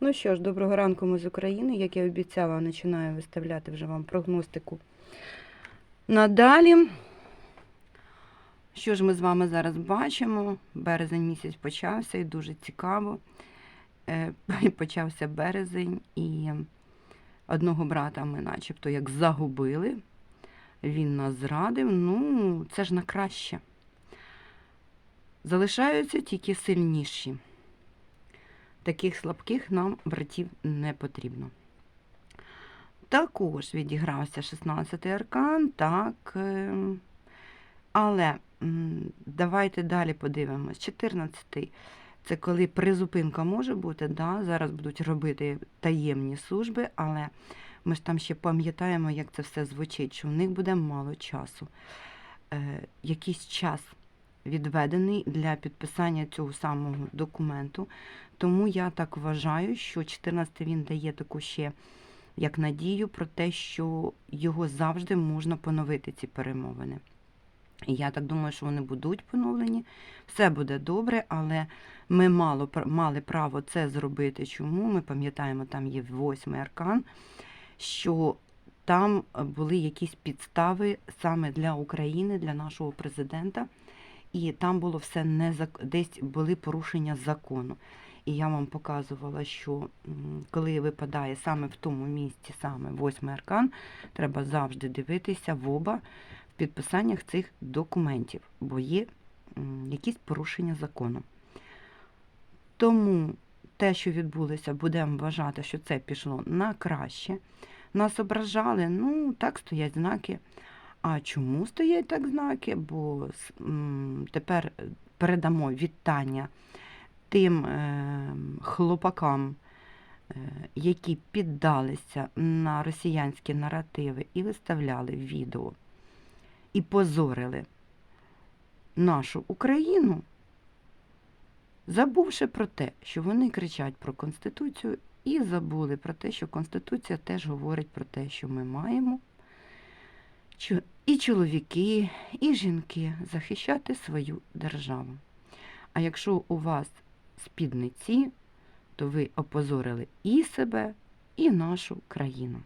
Ну що ж, доброго ранку ми з України. Як я обіцяла, починаю виставляти вже вам прогностику. Надалі. Що ж ми з вами зараз бачимо? Березень місяць почався і дуже цікаво. Е, Почався березень і одного брата ми начебто як загубили. Він нас зрадив. Ну, це ж на краще. Залишаються тільки сильніші. Таких слабких нам братів не потрібно. Також відігрався 16-й аркан, так. е, Але давайте далі подивимось. 14-й це коли призупинка може бути, да? зараз будуть робити таємні служби, але ми ж там ще пам'ятаємо, як це все звучить, що в них буде мало часу. Е, якийсь час відведений для підписання цього самого документу. Тому я так вважаю, що 14 він дає таку ще як надію про те, що його завжди можна поновити, ці перемовини. І я так думаю, що вони будуть поновлені, все буде добре, але ми мало, мали право це зробити. Чому? Ми пам'ятаємо, там є восьмий аркан, що там були якісь підстави саме для України, для нашого президента, і там було все не зак- десь були порушення закону. І я вам показувала, що коли випадає саме в тому місці, саме восьмий аркан, треба завжди дивитися в оба в підписаннях цих документів, бо є якісь порушення закону. Тому те, що відбулося, будемо вважати, що це пішло на краще. Нас ображали, ну так стоять знаки. А чому стоять так знаки? Бо тепер передамо вітання тим е, хлопакам, е, які піддалися на росіянські наративи і виставляли відео, і позорили нашу Україну, забувши про те, що вони кричать про Конституцію, і забули про те, що Конституція теж говорить про те, що ми маємо і чоловіки, і жінки захищати свою державу. А якщо у вас спідниці, то ви опозорили і себе, і нашу країну.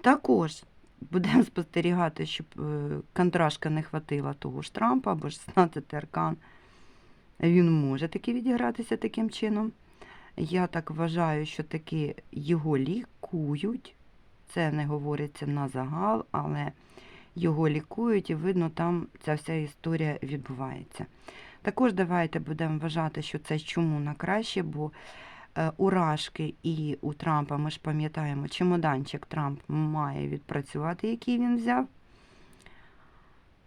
Також будемо спостерігати, щоб е, контрашка не хватила того ж Трампа, бо 16 аркан він може таки відігратися таким чином. Я так вважаю, що таки його лікують. Це не говориться на загал, але його лікують, і видно, там ця вся історія відбувається. Також давайте будемо вважати, що це чому на краще, бо Урашки у Рашки і у Трампа, ми ж пам'ятаємо, чемоданчик Трамп має відпрацювати, який він взяв.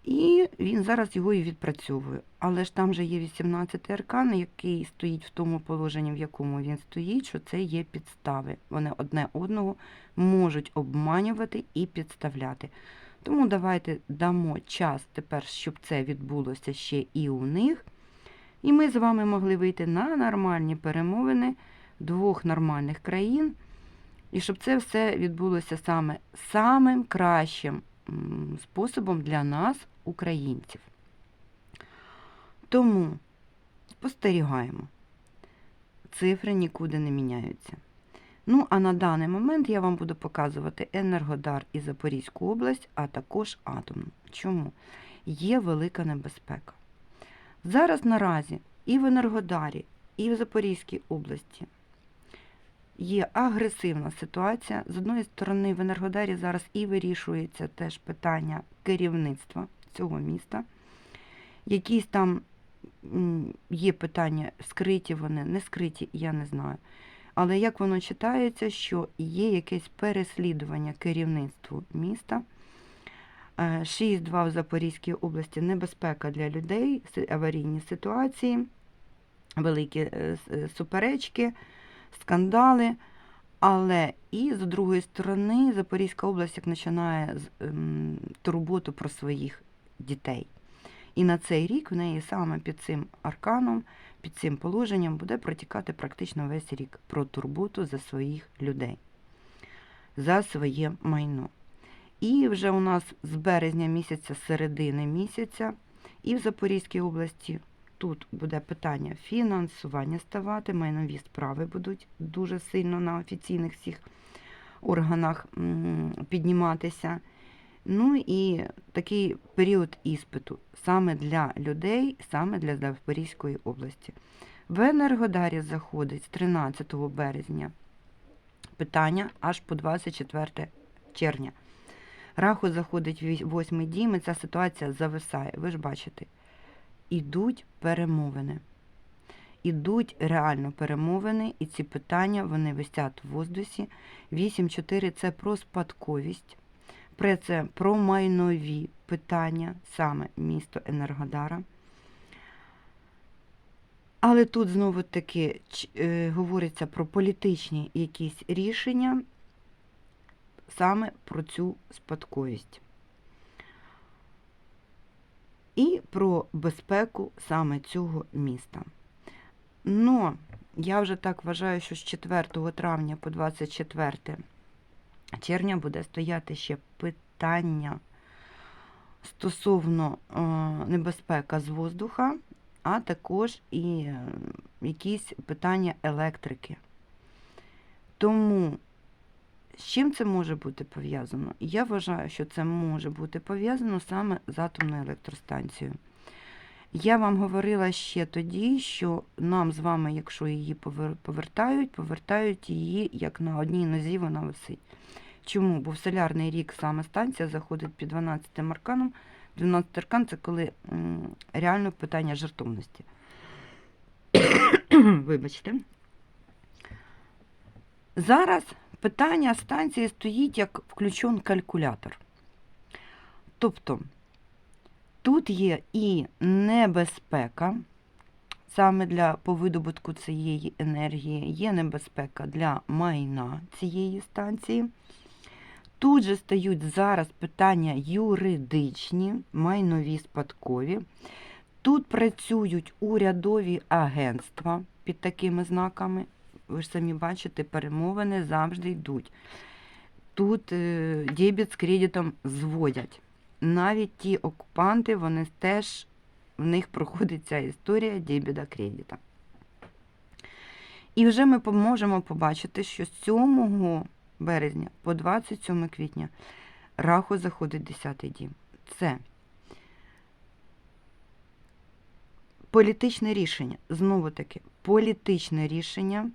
І він зараз його і відпрацьовує. Але ж там же є 18 аркан, який стоїть в тому положенні, в якому він стоїть, що це є підстави. Вони одне одного можуть обманювати і підставляти. Тому давайте дамо час тепер, щоб це відбулося ще і у них. І ми з вами могли вийти на нормальні перемовини двох нормальних країн. І щоб це все відбулося саме самим кращим способом для нас, українців. Тому спостерігаємо. Цифри нікуди не міняються. Ну, а на даний момент я вам буду показувати Енергодар і Запорізьку область, а також атомну. Чому? Є велика небезпека. Зараз наразі і в Енергодарі, і в Запорізькій області є агресивна ситуація. З одної сторони, в Енергодарі зараз і вирішується теж питання керівництва цього міста. Якісь там є питання, скриті вони, не скриті, я не знаю. Але як воно читається, що є якесь переслідування керівництву міста. Е, 6-2 в Запорізькій області небезпека для людей, аварійні ситуації, великі е, е, суперечки, скандали. Але і з другої сторони Запорізька область як починає ем, турботу про своїх дітей. І на цей рік в неї саме під цим арканом, під цим положенням буде протікати практично весь рік про турботу за своїх людей, за своє майно. І вже у нас з березня місяця, середини місяця, і в Запорізькій області тут буде питання фінансування ставати, майнові справи будуть дуже сильно на офіційних всіх органах підніматися. Ну і такий період іспиту саме для людей, саме для Запорізької області. В Енергодарі заходить з 13 березня питання аж по 24 червня. Раху заходить в восьмий дім, і ця ситуація зависає. Ви ж бачите, ідуть перемовини. Ідуть реально перемовини, і ці питання вони висять в воздусі. 8.4 це про спадковість, про це про майнові питання, саме місто Енергодара. Але тут знову таки ч- е, говориться про політичні якісь рішення, саме про цю спадковість. І про безпеку саме цього міста. Но я вже так вважаю, що з 4 травня по 24 червня буде стояти ще питання стосовно е, небезпека з воздуха, а також і е, якісь питання електрики. Тому з чим це може бути пов'язано? Я вважаю, що це може бути пов'язано саме з атомною електростанцією. Я вам говорила ще тоді, що нам з вами, якщо її повертають, повертають її як на одній нозі вона висить. Чому? Бо в солярний рік саме станція заходить під 12 арканом. 12 аркан це коли реально питання жертовності. Вибачте. Зараз питання станції стоїть як включен калькулятор. Тобто тут є і небезпека, саме для по видобутку цієї енергії, є небезпека для майна цієї станції. Тут же стають зараз питання юридичні, майнові спадкові. Тут працюють урядові агентства під такими знаками. Ви ж самі бачите, перемовини завжди йдуть. Тут е, дебіт з кредитом зводять. Навіть ті окупанти, вони теж в них проходить ця історія дебіда кредита. І вже ми можемо побачити, що з 7 березня по 27 квітня раху заходить 10 дім. Це політичне рішення. Знову таки, політичне рішення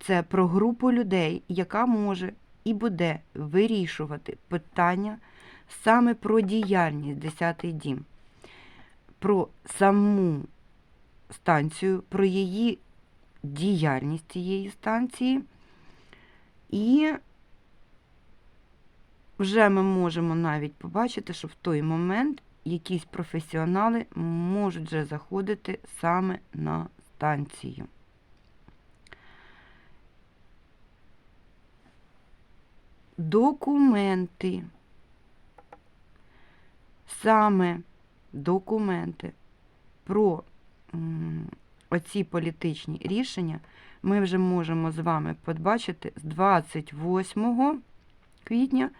це про групу людей, яка може і буде вирішувати питання саме про діяльність 10 дім, про саму станцію, про її діяльність цієї станції. І вже ми можемо навіть побачити, що в той момент якісь професіонали можуть вже заходити саме на станцію. Документи. Саме документи про оці політичні рішення ми вже можемо з вами побачити з 28 квітня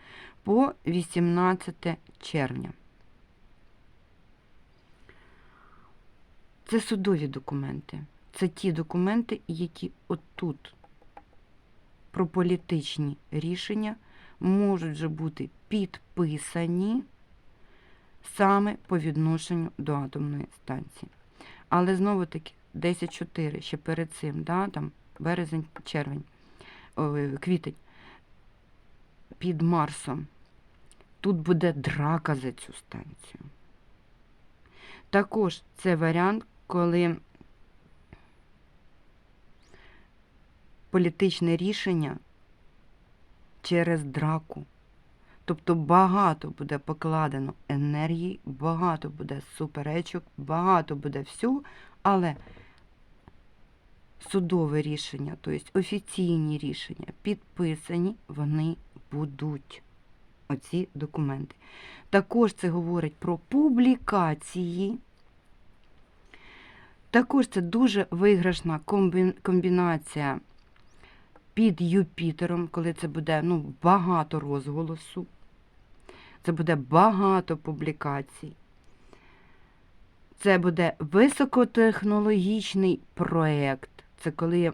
по 18 червня. Це судові документи. Це ті документи, які отут про політичні рішення можуть вже бути підписані саме по відношенню до атомної станції. Але знову таки 10.4 ще перед цим, да, там березень, червень, квітень під Марсом. Тут буде драка за цю станцію. Також це варіант, коли політичне рішення через драку. Тобто багато буде покладено енергії, багато буде суперечок, багато буде всього, але судове рішення, тобто офіційні рішення, підписані, вони будуть. Оці документи. Також це говорить про публікації. Також це дуже виграшна комбінація під Юпітером, коли це буде ну, багато розголосу. Це буде багато публікацій. Це буде високотехнологічний проєкт. Це коли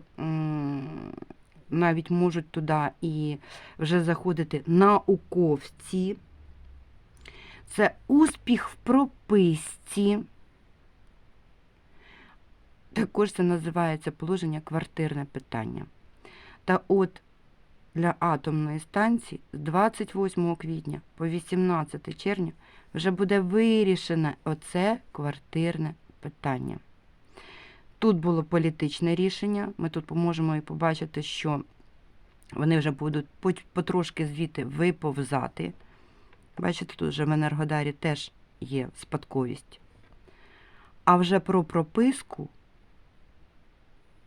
навіть можуть туди і вже заходити науковці. Це успіх в прописці. Також це називається положення квартирне питання. Та от для атомної станції з 28 квітня по 18 червня вже буде вирішене оце квартирне питання. Тут було політичне рішення. Ми тут можемо і побачити, що вони вже будуть потрошки звідти виповзати. Бачите, тут вже в Енергодарі теж є спадковість. А вже про прописку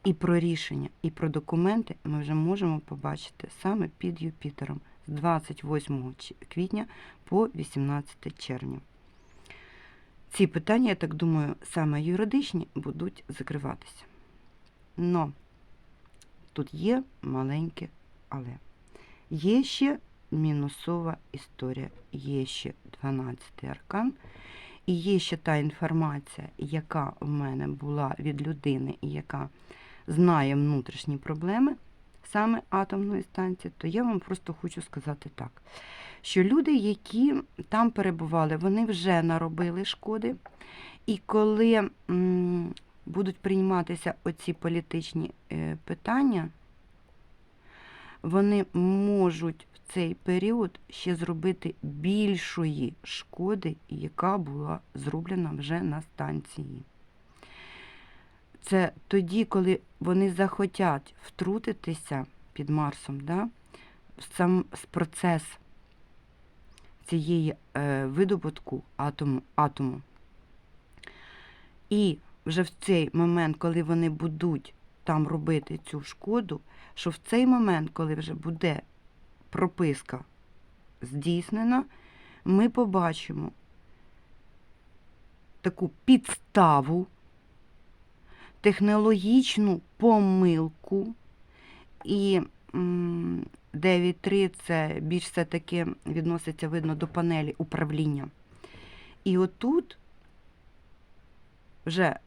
і про рішення, і про документи ми вже можемо побачити саме під Юпітером з 28 квітня по 18 червня. Ці питання, я так думаю, саме юридичні будуть закриватися. Но тут є маленьке але. Є ще мінусова історія, є ще 12-й аркан, і є ще та інформація, яка в мене була від людини, яка знає внутрішні проблеми саме атомної станції, то я вам просто хочу сказати так, що люди, які там перебували, вони вже наробили шкоди, і коли будуть прийматися оці політичні е, питання, вони можуть в цей період ще зробити більшої шкоди, яка була зроблена вже на станції. Це тоді, коли вони захотять втрутитися під Марсом, да, сам процес цієї е, видобутку атому, атому. І вже в цей момент, коли вони будуть там робити цю шкоду, що в цей момент, коли вже буде прописка здійснена, ми побачимо таку підставу, технологічну помилку. І 9.3 це більш все-таки відноситься, видно, до панелі управління. І отут вже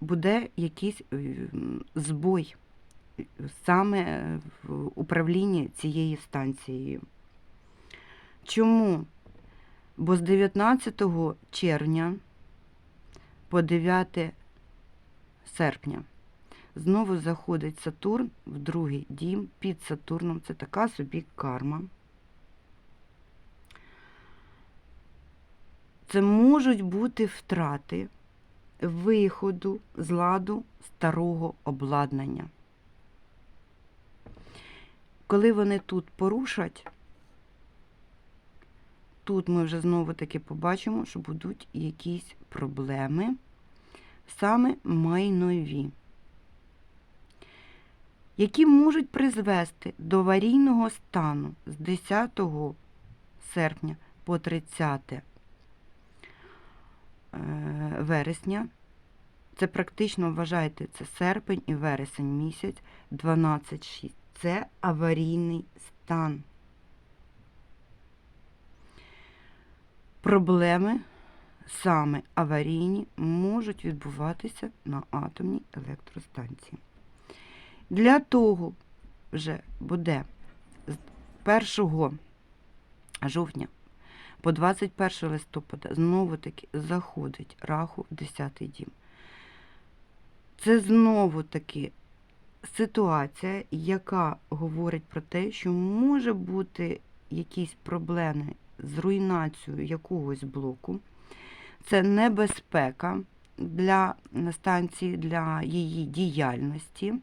буде якийсь е, збой саме в управлінні цією станцією. Чому? Бо з 19 червня по 9 серпня знову заходить Сатурн в другий дім під Сатурном. Це така собі карма. Це можуть бути втрати виходу з ладу старого обладнання. Коли вони тут порушать, тут ми вже знову таки побачимо, що будуть якісь проблеми, саме майнові, які можуть призвести до аварійного стану з 10 серпня по 30 е, вересня. Це практично вважайте, це серпень і вересень місяць 12-6. Це аварійний стан. Проблеми саме аварійні можуть відбуватися на атомній електростанції. Для того вже буде з 1 жовтня по 21 листопада знову таки заходить раху в 10 дім. Це знову таки ситуація, яка говорить про те, що може бути якісь проблеми з руйнацією якогось блоку. Це небезпека для станції, для її діяльності.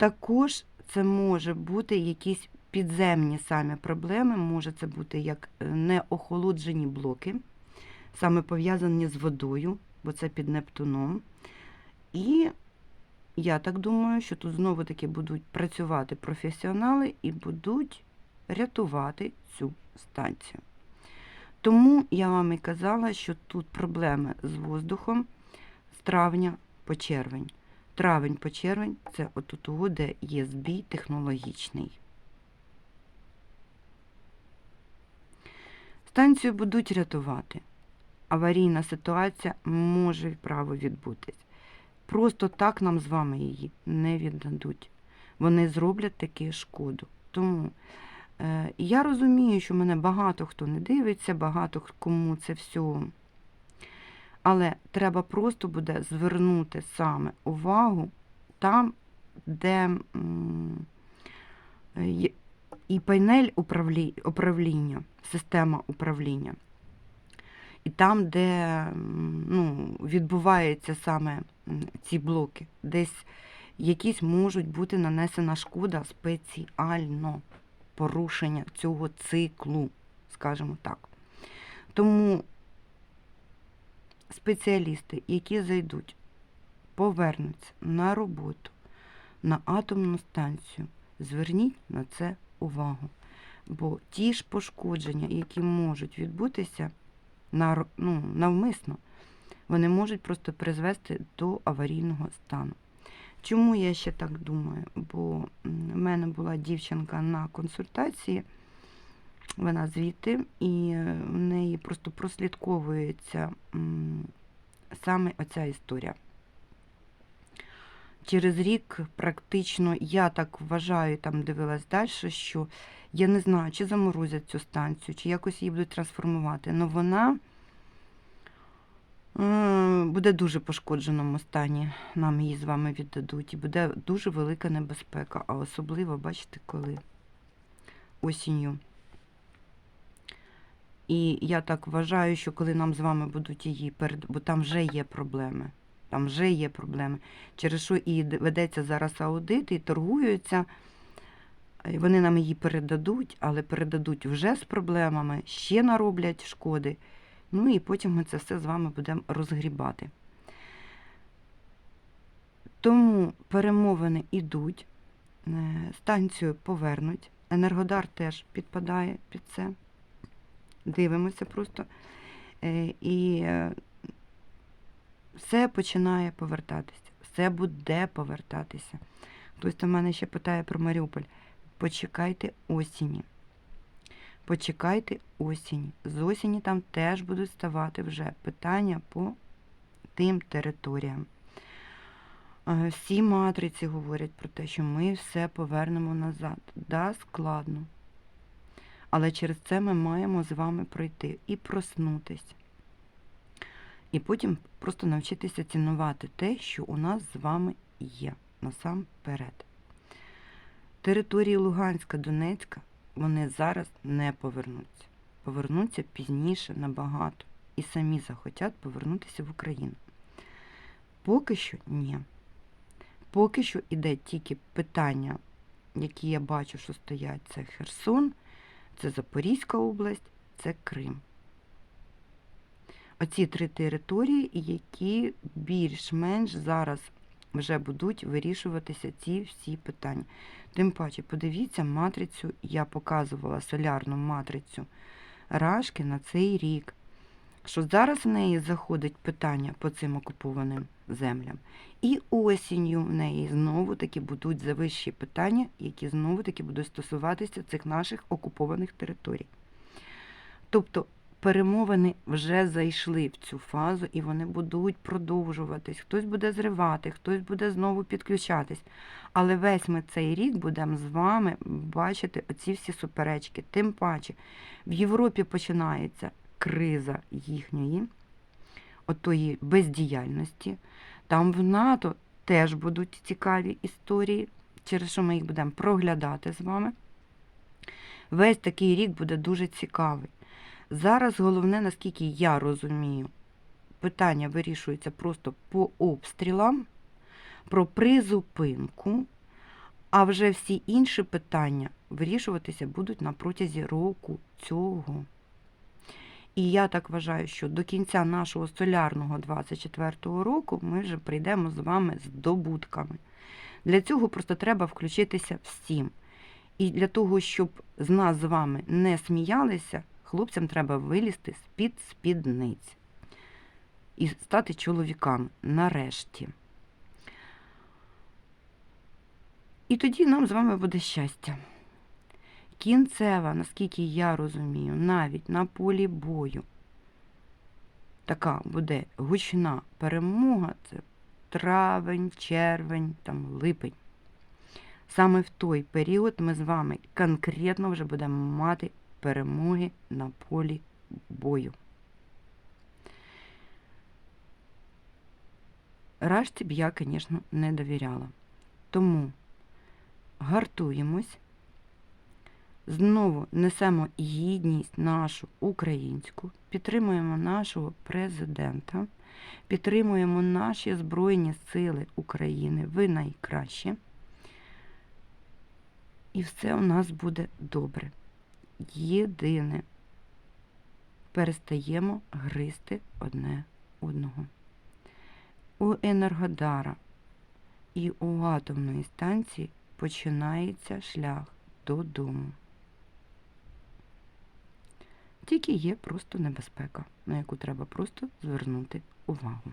Також це може бути якісь підземні самі проблеми, може це бути як е, неохолоджені блоки, саме пов'язані з водою, бо це під Нептуном. І я так думаю, що тут знову таки будуть працювати професіонали і будуть рятувати цю станцію. Тому я вам і казала, що тут проблеми з воздухом з травня по червень. Травень по червень це от у того, де є збій технологічний. Станцію будуть рятувати. аварійна ситуація може право відбутись. Просто так нам з вами її не віддадуть. Вони зроблять таки шкоду. Тому е, я розумію, що мене багато хто не дивиться, багато кому це все. Але треба просто буде звернути саме увагу там, де і панель управління, система управління. І там, де ну, відбуваються саме ці блоки, десь якісь можуть бути нанесена шкода спеціально порушення цього циклу, скажімо так. Тому спеціалісти, які зайдуть, повернуться на роботу, на атомну станцію, зверніть на це увагу. Бо ті ж пошкодження, які можуть відбутися нар- ну, навмисно, вони можуть просто призвести до аварійного стану. Чому я ще так думаю? Бо в мене була дівчинка на консультації, вона звідти, і е, в неї просто прослідковується саме оця історія. Через рік практично, я так вважаю, там дивилась далі, що я не знаю, чи заморозять цю станцію, чи якось її будуть трансформувати. але вона е, буде дуже пошкодженому стані. Нам її з вами віддадуть. І буде дуже велика небезпека. А особливо, бачите, коли осінню. І я так вважаю, що коли нам з вами будуть її перед, бо там вже є проблеми. Там вже є проблеми. Через що і ведеться зараз аудит, і торгуються. Вони нам її передадуть, але передадуть вже з проблемами, ще нароблять шкоди. Ну і потім ми це все з вами будемо розгрібати. Тому перемовини йдуть, е, станцію повернуть. Енергодар теж підпадає під це. Дивимося просто. Е, І е, все починає повертатися. Все буде повертатися. Хтось до мене ще питає про Маріуполь. Почекайте осені. Почекайте осені. З осені там теж будуть ставати вже питання по тим територіям. Е, Всі матриці говорять про те, що ми все повернемо назад. Да, складно. Але через це ми маємо з вами пройти і проснутись. І потім просто навчитися цінувати те, що у нас з вами є насамперед. Території Луганська, Донецька вони зараз не повернуться. Повернуться пізніше набагато. І самі захотять повернутися в Україну. Поки що ні. Поки що іде тільки питання, які я бачу, що стоять, це Херсон, це Запорізька область, це Крим. Оці три території, які більш-менш зараз вже будуть вирішуватися ці всі питання. Тим паче, подивіться матрицю, я показувала солярну матрицю Рашки на цей рік. Що зараз в неї заходить питання по цим окупованим землям. І осінню в неї знову таки будуть завищі питання, які знову таки будуть стосуватися цих наших окупованих територій. Тобто перемовини вже зайшли в цю фазу і вони будуть продовжуватись. Хтось буде зривати, хтось буде знову підключатись. Але весь ми цей рік будемо з вами бачити оці всі суперечки. Тим паче в Європі починається криза їхньої, отої бездіяльності. Там в НАТО теж будуть цікаві історії, через що ми їх будемо проглядати з вами. Весь такий рік буде дуже цікавий. Зараз головне, наскільки я розумію, питання вирішується просто по обстрілам, про призупинку, а вже всі інші питання вирішуватися будуть на протязі року цього. І я так вважаю, що до кінця нашого солярного 24-го року ми вже прийдемо з вами з добутками. Для цього просто треба включитися всім. І для того, щоб з нас з вами не сміялися, хлопцям треба вилізти з-під спідниць і стати чоловіками нарешті. І тоді нам з вами буде щастя. Кінцева, наскільки я розумію, навіть на полі бою. така буде гучна перемога, це травень, червень, там, липень. Саме в той період ми з вами конкретно вже будемо мати перемоги на полі бою. Рашці б я, звісно, не довіряла. Тому гартуємось, знову несемо гідність нашу українську, підтримуємо нашого президента, підтримуємо наші Збройні Сили України. Ви найкращі. І все у нас буде добре. Єдине, перестаємо гризти одне одного. У Енергодара і у атомної станції починається шлях додому. Тільки є просто небезпека, на яку треба просто звернути увагу.